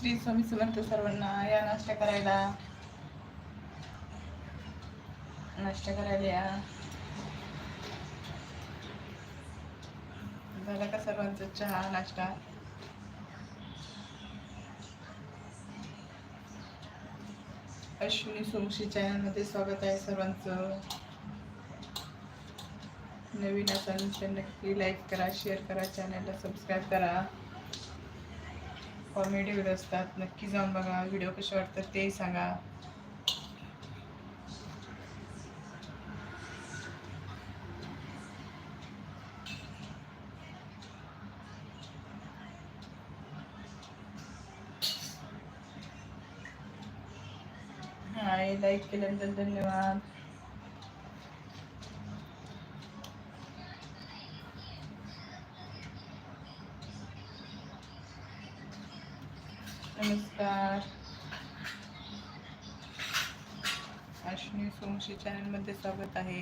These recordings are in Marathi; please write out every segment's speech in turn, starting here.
श्री स्वामी समर्थ सर्वांना या नाश्ता करायला. नाश्ता करायला या. झाला का सर्वांचा चहा नाश्ता? अश्विनी सोमशी चॅनलमध्ये स्वागत आहे सर्वांचं. नवीन असाल तर नक्की लाईक करा शेअर करा चॅनलला सबस्क्राईब करा. कॉमेडी व्हिडिओ असतात. नक्की जाऊन बघा. व्हिडिओ कसे वाटतात तेही सांगा. हाय लाईक केल्याबद्दल धन्यवाद. नमस्कार. अश्विनी सोमशी चॅनलमध्ये स्वागत आहे.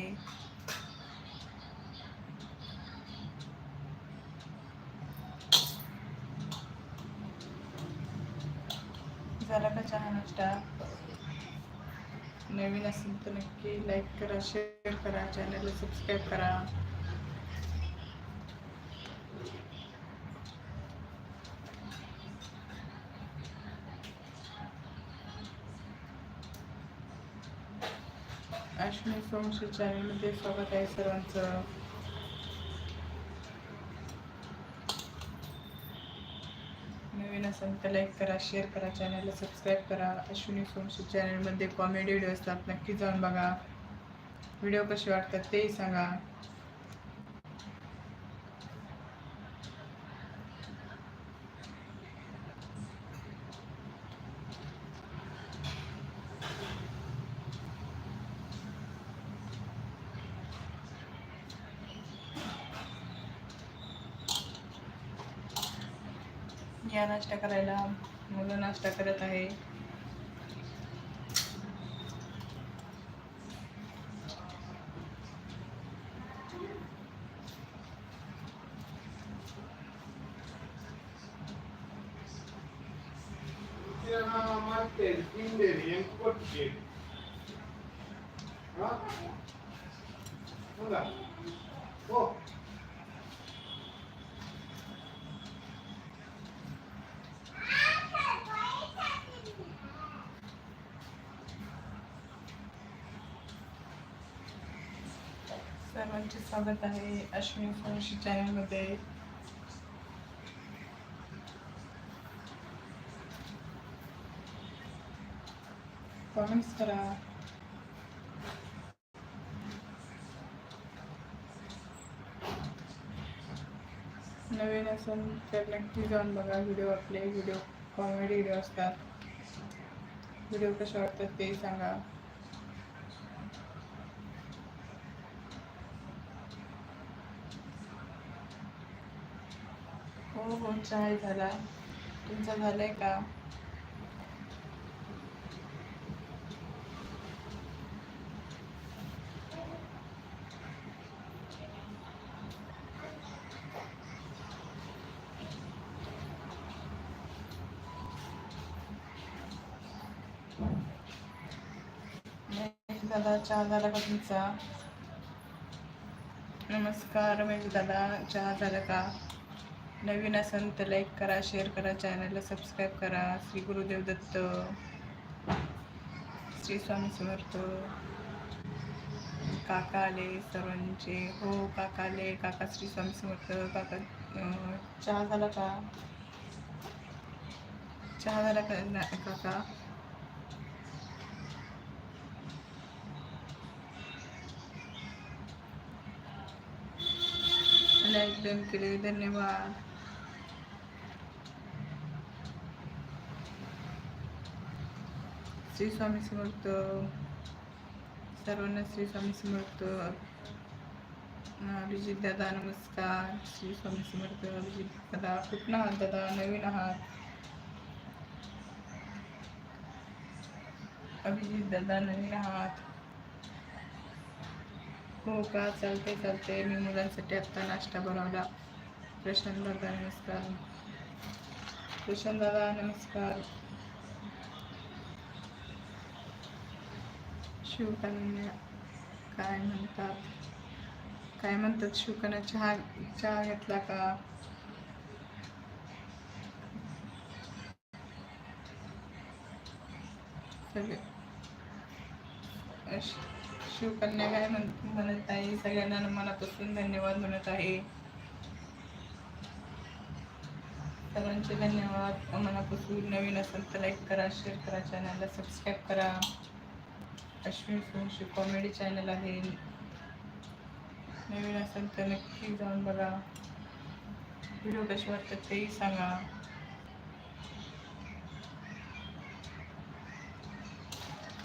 झाला का चहा नाश्ता? नवीन असेल तर नक्की लाईक करा शेअर करा चॅनलला सबस्क्राईब करा. अश्विनी सोमशी चॅनलमध्ये स्वागत आहे सर्वांचं. नवीन असेल तर लाईक करा शेअर करा चॅनलला सबस्क्राईब करा. अश्विनी सोमशी चॅनलमध्ये कॉमेडी व्हिडिओ असतात नक्की जाऊन बघा. व्हिडिओ कसे वाटतात तेही सांगा या नाश्ता नाश्ता करायला मुलं नाश्ता करत आहे Hola. Oh. हो. अश्विनी सोमशी चॅनलमध्ये कमेंट्स करा नवीन असेल तर नक्की जाऊन बघा व्हिडिओ आपले व्हिडिओ कॉमेडी व्हिडिओ असतात व्हिडिओ कसे वाटतात ते सांगा. हो हो चाय झाला. तुमचा झालाय का? दादा चहा झाला का तुमचा? नमस्कार महेश दादा चहा झाला का? नवीन असेल तर लाईक करा शेअर करा चॅनलला सबस्क्राईब करा. श्री गुरुदेव दत्त श्री स्वामी समर्थ. काका आले सर्वांचे. हो काका आले. काका श्री स्वामी समर्थ. काका चहा झाला का? चहा झाला का? काका. लाईक डन केले धन्यवाद. श्री स्वामी समर्थ सर्वांना श्री स्वामी समर्थ. अभिजित दादा नमस्कार. श्री स्वामी समर्थ अभिजित दादा कुठं आहात दादा? नवीन आहात. अभिजित दादा नवीन आहात. हो का? चालते चालते मी मुलांसाठी आत्ता नाश्ता बनवला. प्रशांत दादा नमस्कार. प्रशांत दादा नमस्कार. शिवकन्या काय म्हणतात? काय म्हणतात शिवकन्या चहा चहा घेतला का? सगळे. अश- शिवकन्या काय म्हण म्हणत आहे? सगळ्यांना मनापासून धन्यवाद म्हणत आहे. सर्वांचे धन्यवाद. मनापासून नवीन असेल तर लाईक करा शेअर करा चॅनलला सबस्क्राईब करा. अश्विन सोनशी कॉमेडी चॅनल आहे. नवीन असेल तर नक्की जाऊन बघा. व्हिडिओ कसे वाटतात तेही सांगा.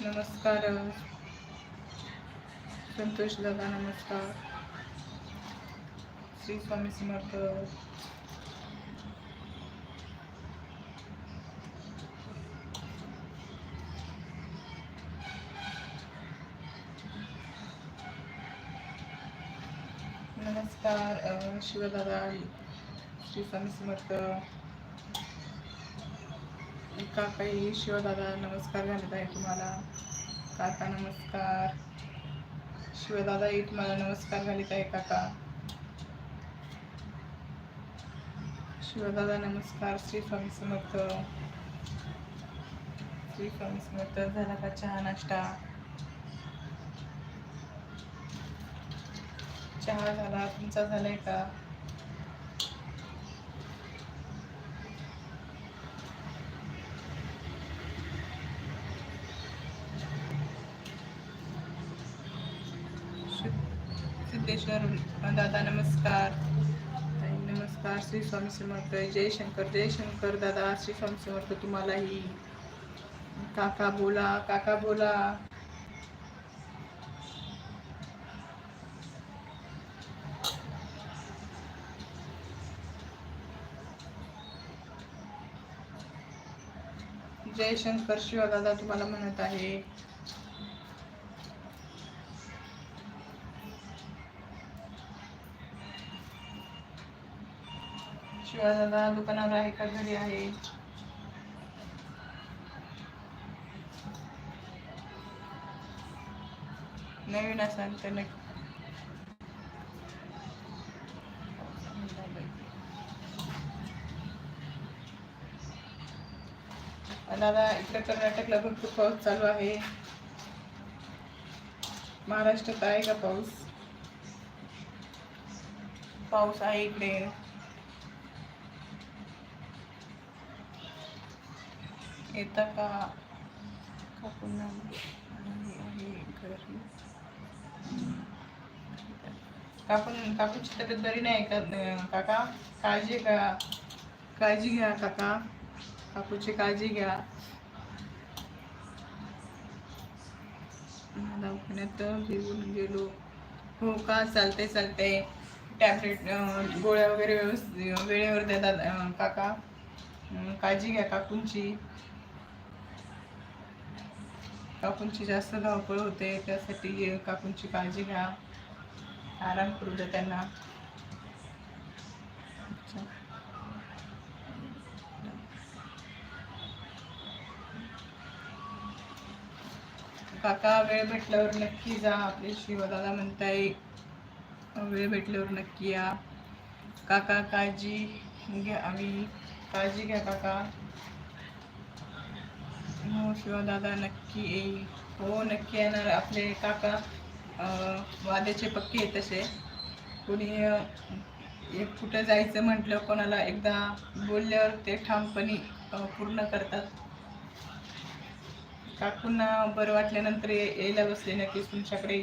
नमस्कार. संतोष दादा नमस्कार. श्री स्वामी समर्थ नमस्कार अ, शिवदादा श्री स्वामी समर्थ शिवदादा नमस्कार घालत आहे तुम्हाला काका नमस्कार शिवदादाही तुम्हाला नमस्कार घालत आहे काका शिवदादा नमस्कार श्री स्वामी समर्थ श्री स्वामी समर्थ झाला का चहा नाश्ता चहा झाला तुमचा झालाय का? सिद्धेश्वर दादा नमस्कार. नमस्कार श्री स्वामी समर्थ. जय शंकर जय शंकर दादा. श्री स्वामी समर्थ तुम्हालाही. काका बोला काका बोला. जय शंकर शिवदादा तुम्हाला म्हणत आहे. शिवदादा दुकानावर आहे का? घरी आहे. नवीन असाल तर नक्की दादा इकडे कर्नाटकला भरपूर पाऊस चालू आहे. महाराष्ट्रात आहे का पाऊस? पाऊस आहे इकडे. येता का? कापून पुन्हा काकून काकूची तब्येत बरी नाही का? काका काळजी का काळजी घ्या काका. काकूची काळजी घ्या. दवाखान्यात भिजून गेलो. हो का? चालते चालते टॅबलेट गोळ्या वगैरे व्यवस्थित वेळेवर देतात काका. काळजी घ्या काकूंची. काकूंची जास्त धावपळ होते त्यासाठी काकूंची काळजी घ्या. आराम करू द्या त्यांना. काका वेळ भेटल्यावर नक्की जा. आपले शिवदादा म्हणताय वेळ भेटल्यावर नक्की या. काका काळजी घ्या आम्ही. काळजी घ्या काका. हो शिवदादा नक्की येईल. हो नक्की येणार. आपले काका वाद्याचे पक्के आहेत तसे. कोणी एक कुठं जायचं म्हटलं कोणाला एकदा बोलल्यावर ते ठामपणे पूर्ण करतात. काकून बरं वाटल्यानंतर यायला बसले नक्कीच तुमच्याकडे.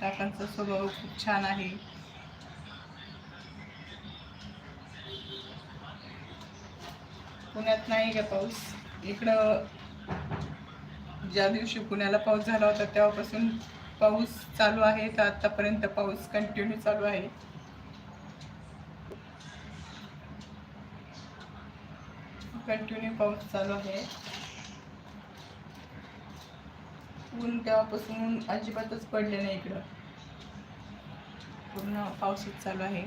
काकांचा स्वभाव खूप छान आहे. पुण्यात नाही का पाऊस? इकडं ज्या दिवशी पुण्याला पाऊस झाला होता तेव्हापासून पाऊस चालू आहे. तर आतापर्यंत पाऊस कंटिन्यू चालू आहे. कंटिन्यू पाऊस चालू आहे. ऊन तेव्हापासून ऊन अजिबातच पडले नाही इकडं. पूर्ण पाऊसच चालू आहे.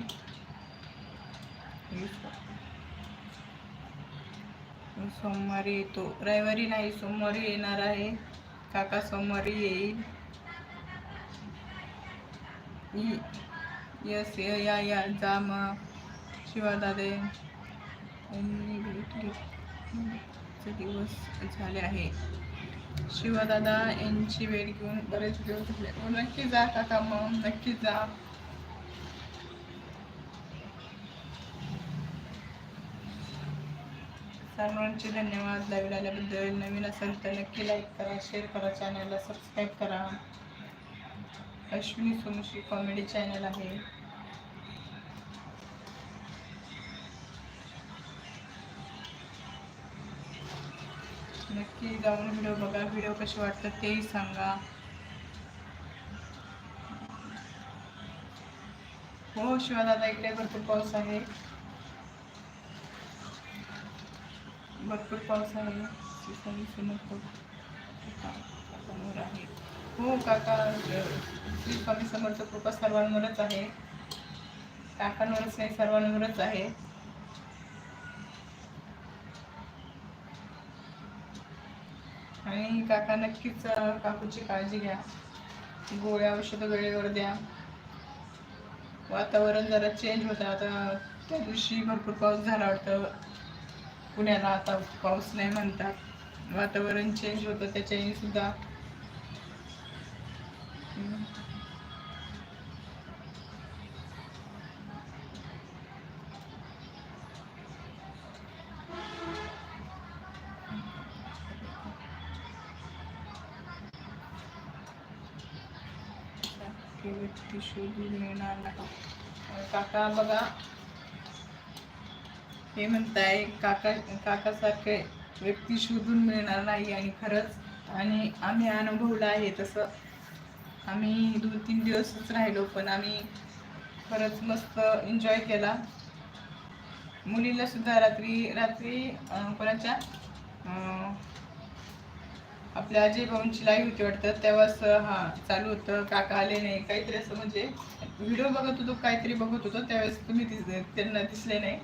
सोमवारी येतो. रविवारी नाही सोमवारी येणार आहे. काका सोमवारी येईल. इ- यस य- या या जा मग शिवादादे यांनी भेट दिवस झाले आहे. शिवदादा यांची वेळ घेऊन बरेच दिवस झाले. हो, नक्की जा काका मग नक्की जा. सर्वांचे धन्यवाद. लाईव्ह आल्याबद्दल नवीन असेल तर नक्की लाईक करा शेअर करा चॅनलला सबस्क्राईब करा. अश्विनी सोमशी कॉमेडी चॅनल आहे. नक्की जाऊन व्हिडिओ बघा. व्हिडिओ कसे वाटतात तेही सांगा. हो शिवादा इकडे भरपूर पाऊस आहे. भरपूर पाऊस आहे. समोर आहे. हो काका श्री स्वामी समर्थ कृपा सर्वांवरच आहे. काकांवरच नाही सर्वांवरच आहे. आणि काका नक्कीच काकूची काळजी घ्या. गोळ्या औषधं वेळेवर द्या. वातावरण जरा चेंज होतं. आता त्या दिवशी भरपूर पाऊस झाला वाटतं. पुण्याला आता पाऊस नाही म्हणतात. वातावरण चेंज होतं त्याच्याने सुद्धा. फेवरेट टिश्यू व्यक्ती शोधून मिळणार नाही. काका बघा हे म्हणताय काका काकासारखे व्यक्ती शोधून मिळणार नाही आणि खरंच आणि आम्ही अनुभवलं आहे तसं. आम्ही दोन तीन दिवसच राहिलो पण आम्ही खरंच मस्त एन्जॉय केला. मुलीला सुद्धा रात्री रात्री कोणाच्या? आपल्या अजय भाऊंची लाईव्ह होती वाटतं तेव्हाच हां चालू होतं काका आले नाही काहीतरी असं म्हणजे व्हिडिओ बघत होतो काहीतरी बघत होतो त्यावेळेस तुम्ही दिस त्यांना दिसले नाही.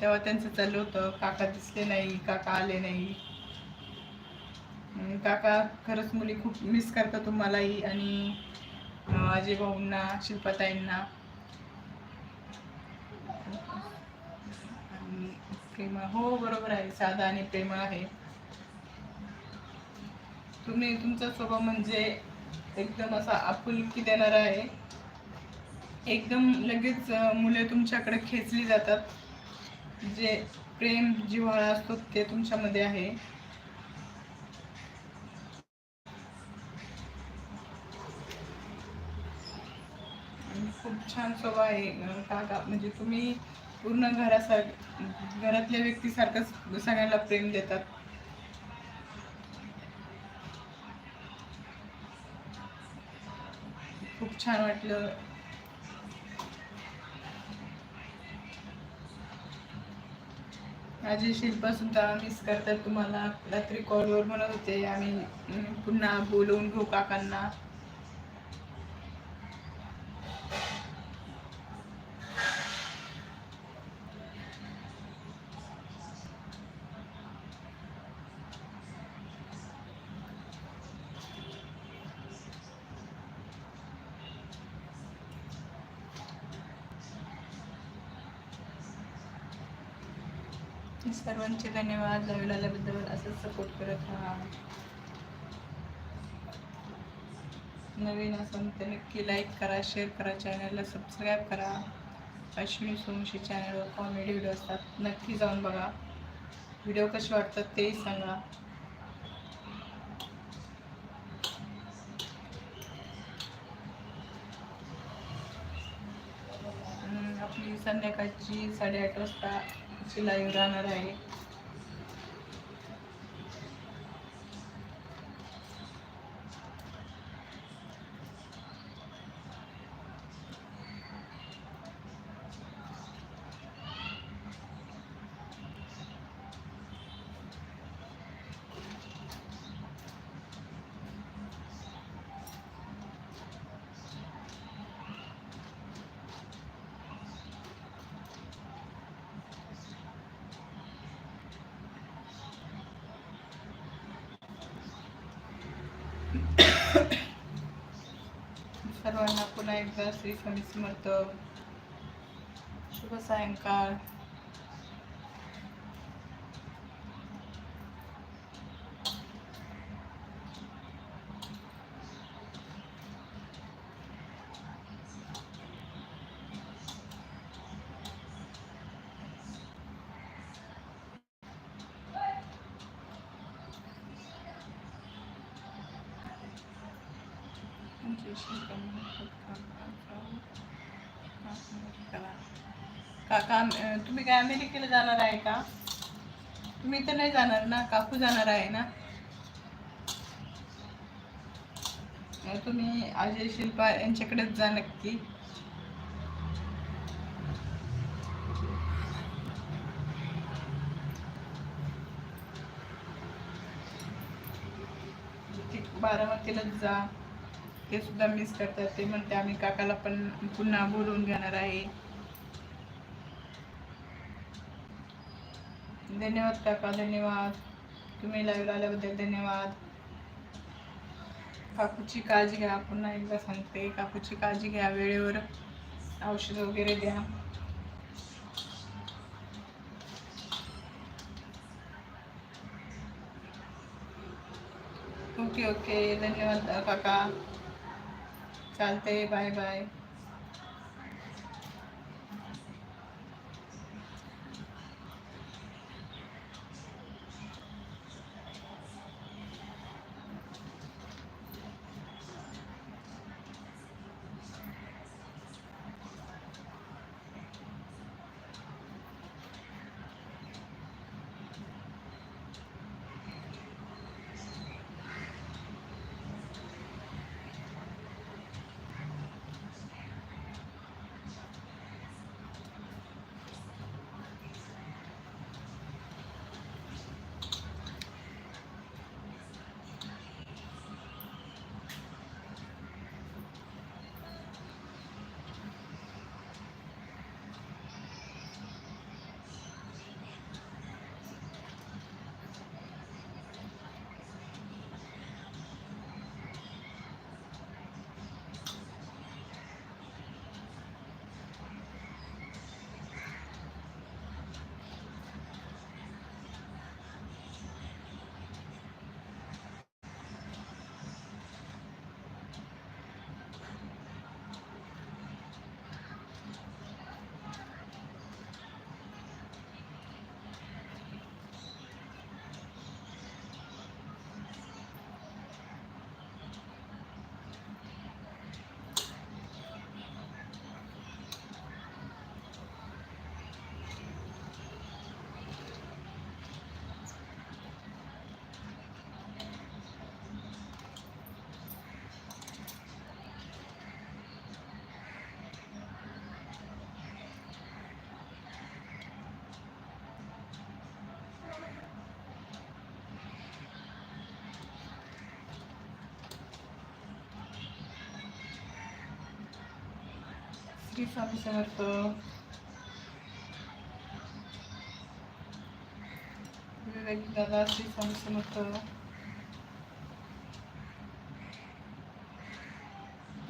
तेव्हा त्यांचं चाललं होतं काका दिसले नाही काका आले नाही. काका खरंच मुली खूप मिस करतात तुम्हालाही आणि अं, अजय भाऊंना शिल्पाताईंना. आणि प्रेमळ हो बरोबर आहे साधा आणि प्रेमळ आहे. तुम्ही तुमचा स्वभाव म्हणजे एकदम असा आपुलकी देणारा आहे. एकदम लगेच मुले तुमच्याकडे खेचली जातात. जे प्रेम जिव्हाळा असतो ते तुमच्यामध्ये आहे. खूप छान स्वभाव आहे काका. म्हणजे तुम्ही पूर्ण घरासार घरातल्या व्यक्तीसारखंच सगळ्यांना प्रेम देतात. खूप छान वाटलं. माझी शिल्पा सुद्धा मिस करतात तुम्हाला. रात्री कॉलवर म्हणत होते आम्ही पुन्हा बोलवून घेऊ काकांना. सर्वांचे धन्यवाद. लाईव्ह आल्याबद्दल असंच सपोर्ट करत राहा. नवीन असून तर नक्की लाईक करा शेअर करा चॅनलला सबस्क्राईब करा. अश्विनी सोमशी चॅनलवर कॉमेडी व्हिडिओ असतात. नक्की जाऊन बघा. व्हिडिओ कसे वाटतात तेही सांगा. आपली संध्याकाळची साडेआठ वाजताची लाईव्ह राहणार आहे. सर्वांना पुन्हा एकदा श्री स्वामी समर्थ शुभ सायंकाळ काका अं, तुम्ही काय अमेरिकेला जाणार आहे का? तुम्ही तर नाही जाणार ना काकू जाणार आहे ना? तुम्ही अजय शिल्पा यांच्याकडेच जा नक्की. बारामतीलाच जा. ते सुद्धा मिस करतात. ते म्हणते आम्ही काकाला पण पुन्हा बोलवून घेणार आहे. धन्यवाद काका धन्यवाद. तुम्ही लाईव्ह आल्याबद्दल धन्यवाद. काकूची काळजी घ्या पुन्हा एकदा सांगते काकूची काळजी घ्या वेळेवर औषध वगैरे द्या. Okay okay. धन्यवाद काका. चालते बाय बाय. श्री स्वामी समर्थ दादा श्री स्वामी समर्थ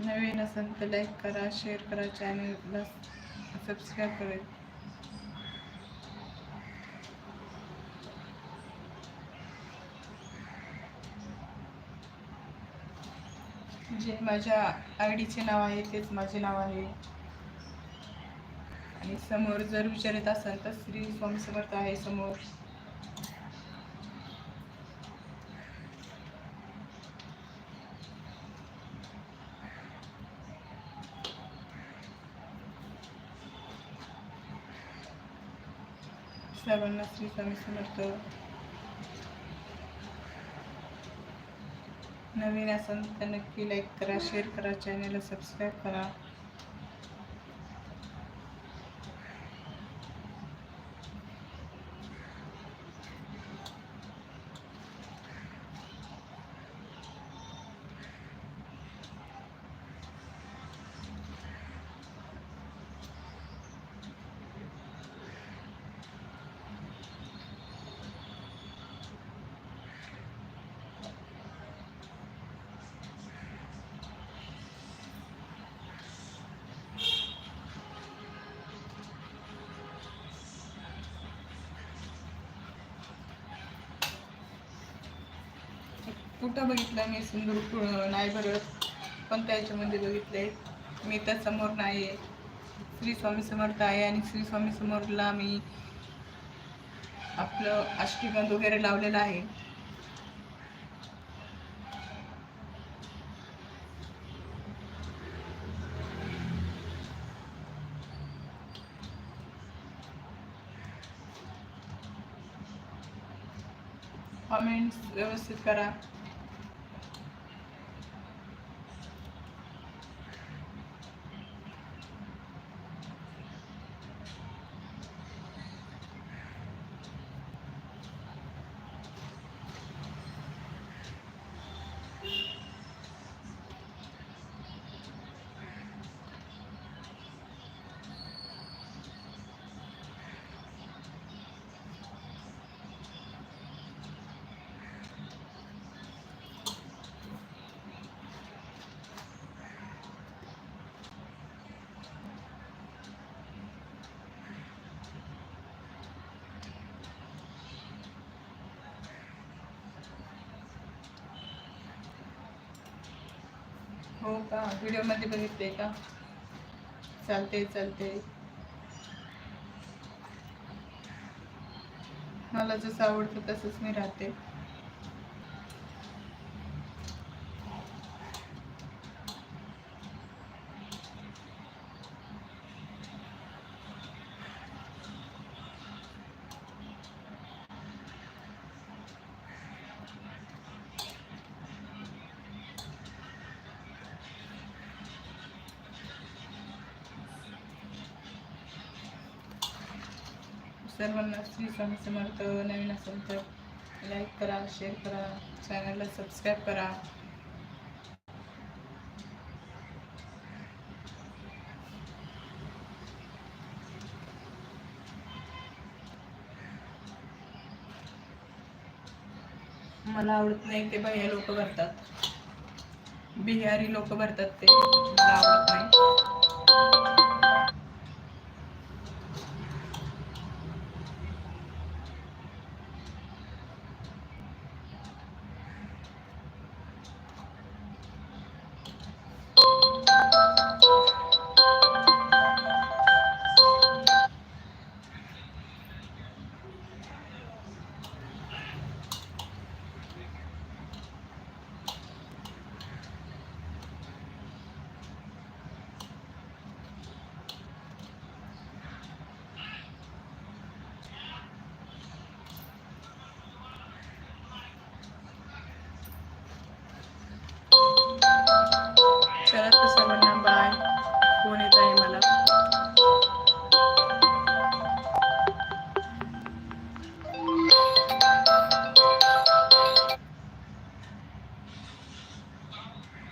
नवीन असेल तर लाईक करा शेअर करा चॅनलला सबस्क्राईब करेल जे माझ्या आय डीचे नाव आहे तेच माझे नाव आहे आहे. समोर जर विचारत असाल तर श्री स्वामी समर्थ आहे समोर. सर्वांना श्री स्वामी समर्थ. नवीन असाल तर नक्की लाईक करा शेअर करा चॅनलला सबस्क्राईब करा. कुठं बघितलं मी सिंदूर नाही भरत पण त्याच्यामध्ये बघितले मी त्यासमोर नाही आहे श्री स्वामी समर्थ आहे आणि श्री स्वामी समोरला मी आपलं अष्टीगंध वगैरे लावलेलं आहे. कमेंट्स व्यवस्थित करा. हो का? व्हिडिओमध्ये बघितले का? चालते चालते मला जसं आवडतं तसंच मी राहते. सर्वांना श्री स्वामी समर्थ नवीन असेल तर लाईक करा शेअर करा चॅनलला सबस्क्राईब करा. मला आवडत नाही ते भैया लोक भरतात. बिहारी लोक भरतात ते. मला आवडत नाही.